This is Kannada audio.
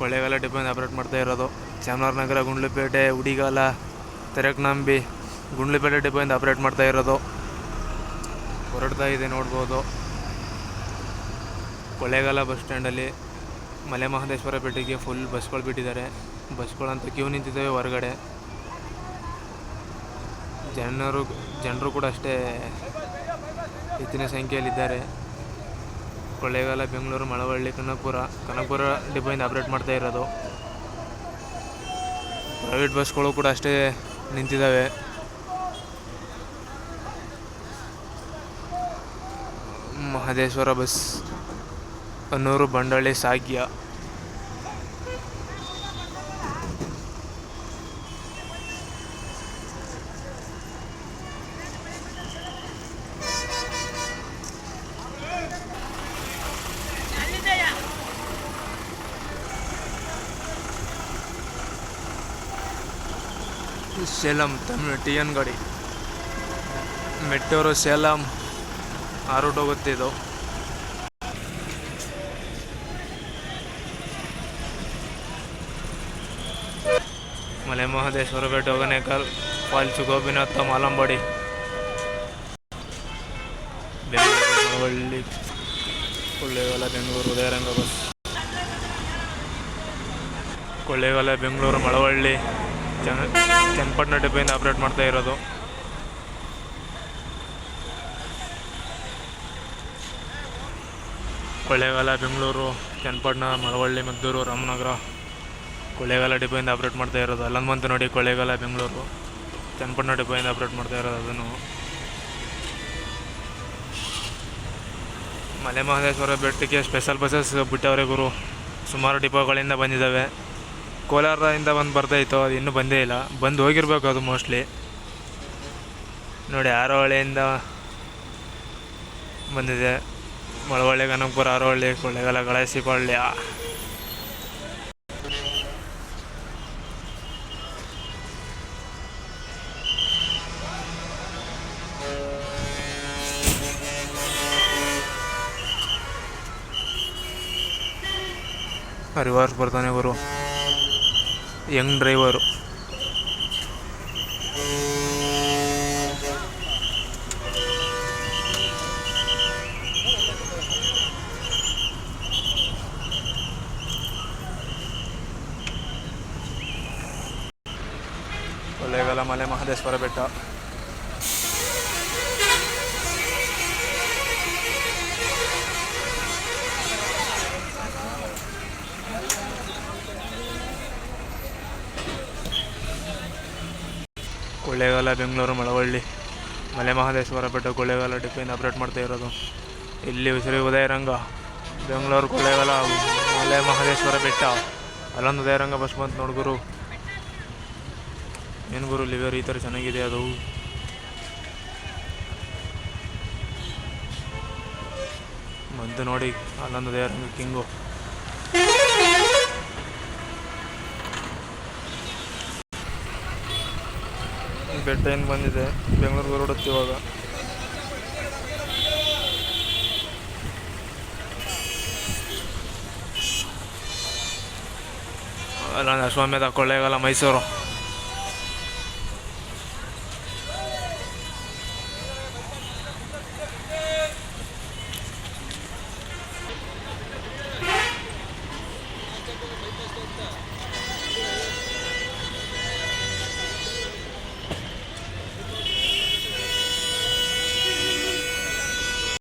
ಕೊಳ್ಳೇಗಾಲ ಡಿಪೆಂಡ್ ಆಪ್ರೇಟ್ ಮಾಡ್ತಾ ಇರೋದು. ಚಾಮರಾಜನಗರ ಗುಂಡ್ಲುಪೇಟೆ, ಉಡಿಗಾಲ, ತೆರಕನಂಬಿ, ಗುಂಡ್ಲುಪೇಟೆ ಡಿಪೋಯಿಂದ ಆಪ್ರೇಟ್ ಮಾಡ್ತಾ ಇರೋದು. ಹೊರಡ್ತಾ ಇದೆ ನೋಡ್ಬೋದು. ಕೊಳ್ಳೇಗಾಲ ಬಸ್ ಸ್ಟ್ಯಾಂಡಲ್ಲಿ ಮಲೆ ಮಹದೇಶ್ವರ ಪೇಟೆಗೆ ಫುಲ್ ಬಸ್ಗಳು ಬಿಟ್ಟಿದ್ದಾರೆ. ಬಸ್ಗಳಂತ ಕ್ಯೂ ನಿಂತಿದ್ದಾವೆ ಹೊರಗಡೆ. ಜನರು ಜನರು ಕೂಡ ಅಷ್ಟೇ ಹೆಚ್ಚಿನ ಸಂಖ್ಯೆಯಲ್ಲಿದ್ದಾರೆ. ಕೊಳ್ಳೇಗಾಲ, ಬೆಂಗಳೂರು, ಮಳವಳ್ಳಿ, ಕನಕಪುರ. ಕನಕಪುರ ಡಿಪೋಯಿಂದ ಆಪ್ರೇಟ್ ಮಾಡ್ತಾ ಇರೋದು. ಪ್ರೈವೇಟ್ ಬಸ್ಗಳು ಕೂಡ ಅಷ್ಟೇ ನಿಂತಿದ್ದಾವೆ Mahadeshwara bus Annur, Bandalli, Sagya. Salem, Tamil T N ಗಾಡಿ. ಮೆಟ್ಟೂರು ಸೇಲಂ ಆ ರೂಟ್ ಹೋಗುತ್ತೆ ಇದು. ಮಲೆ ಮಹದೇಶ್ವರ ಬೆಟ್ಟ ಹೊಗನೇಕಲ್ ಫಾಲ್ಸು, ಗೋಪಿನಾಥ, ಮಾಲಂಬಾಡಿ. ಬೆಂಗಳೂರು ಕೊಳ್ಳೇಗಾಲ, ಬೆಂಗಳೂರು, ಉದಯರಂಗ ಬಸ್. ಕೊಳ್ಳೇಗಾಲ, ಬೆಂಗಳೂರು, ಮಳವಳ್ಳಿ. ಚನ್ನ ಚನ್ನಪಟ್ಟಣ ಡಿಪೆಯಿಂದ ಆಪ್ರೇಟ್ ಮಾಡ್ತಾ ಇರೋದು. ಕೊಳ್ಳೇಗಾಲ ಬೆಂಗಳೂರು ಚನ್ನಪಟ್ಟಣ ಮಳವಳ್ಳಿ, ಮದ್ದೂರು, ರಾಮನಗರ ಕೊಳ್ಳೇಗಾಲ ಡಿಪೋಯಿಂದ ಆಪ್ರೇಟ್ ಮಾಡ್ತಾ ಇರೋದು. ಅಲ್ಲೊಂದು ಬಂತು ನೋಡಿ ಕೊಳ್ಳೇಗಾಲ ಬೆಂಗಳೂರು ಚನ್ನಪಟ್ಟಣ ಡಿಪೋಯಿಂದ ಆಪ್ರೇಟ್ ಮಾಡ್ತಾ ಇರೋದು ಅದನ್ನು. ಮಲೆ ಮಹದೇಶ್ವರ ಬೆಟ್ಟಕ್ಕೆ ಸ್ಪೆಷಲ್ ಬಸ್ಸಸ್ ಬಿಟ್ಟವ್ರೆ ಗುರು. ಸುಮಾರು ಡಿಪೋಗಳಿಂದ ಬಂದಿದ್ದಾವೆ. ಕೋಲಾರದಿಂದ ಬಂದು ಬರ್ತಾಯಿತ್ತು, ಅದು ಇನ್ನೂ ಬಂದೇ ಇಲ್ಲ. ಬಂದು ಹೋಗಿರ್ಬೇಕು ಅದು ಮೋಸ್ಟ್ಲಿ ನೋಡಿ ಆರೋಹಳ್ಳಿಯಿಂದ ಬಂದಿದೆ. ಮಳವಳ್ಳಿ, ಕನಕಪುರ ಆರೋಹಳ್ಳಿ ಕೊಳ್ಳೇಗಾಲ ಗಳಸಿಪಾಳ್ಯ ರಿವರ್ಸ್ ಬರ್ತಾನೆ ಗುರು. Young driver Kollegal Male Mahadeshwara Betta. Kollegal, Bengaluru, Malavalli ಮಲೆ ಮಹದೇಶ್ವರ ಬೆಟ್ಟ ಕೊಳ್ಳೇಗಾಲ ಡಿಪೋಯಿಂದ ಆಪ್ರೇಟ್ ಮಾಡ್ತಾ ಇರೋದು. ಇಲ್ಲಿ ಉಸಿರಿ ಉದಯರಂಗ, ಬೆಂಗಳೂರು ಕೊಳ್ಳೇಗಾಲ ಮಲೆ ಮಹದೇಶ್ವರ ಬೆಟ್ಟ, ಅಲ್ಲೊಂದು ಉದಯರಂಗ ಬಸ್ ಬಂತು ನೋಡು ಗುರು. ಏನು ಗುರು, ಲಿವರ್ ಈ ಥರ ಚೆನ್ನಾಗಿದೆ ಅದು? ಬಂತು ನೋಡಿ, ಅಲ್ಲೊಂದು ಉದಯರಂಗ ಕಿಂಗು. ಬೆಟ್ಟ ಏನು ಬಂದಿದೆ. ಬೆಂಗಳೂರಿಗೆ ಹೊರಡುತ್ತೆ ಇವಾಗ. ಅಲ್ಲ ಅಶ್ವಮೇಧ ಕೊಳ್ಳೇಗಾಲ ಮೈಸೂರು.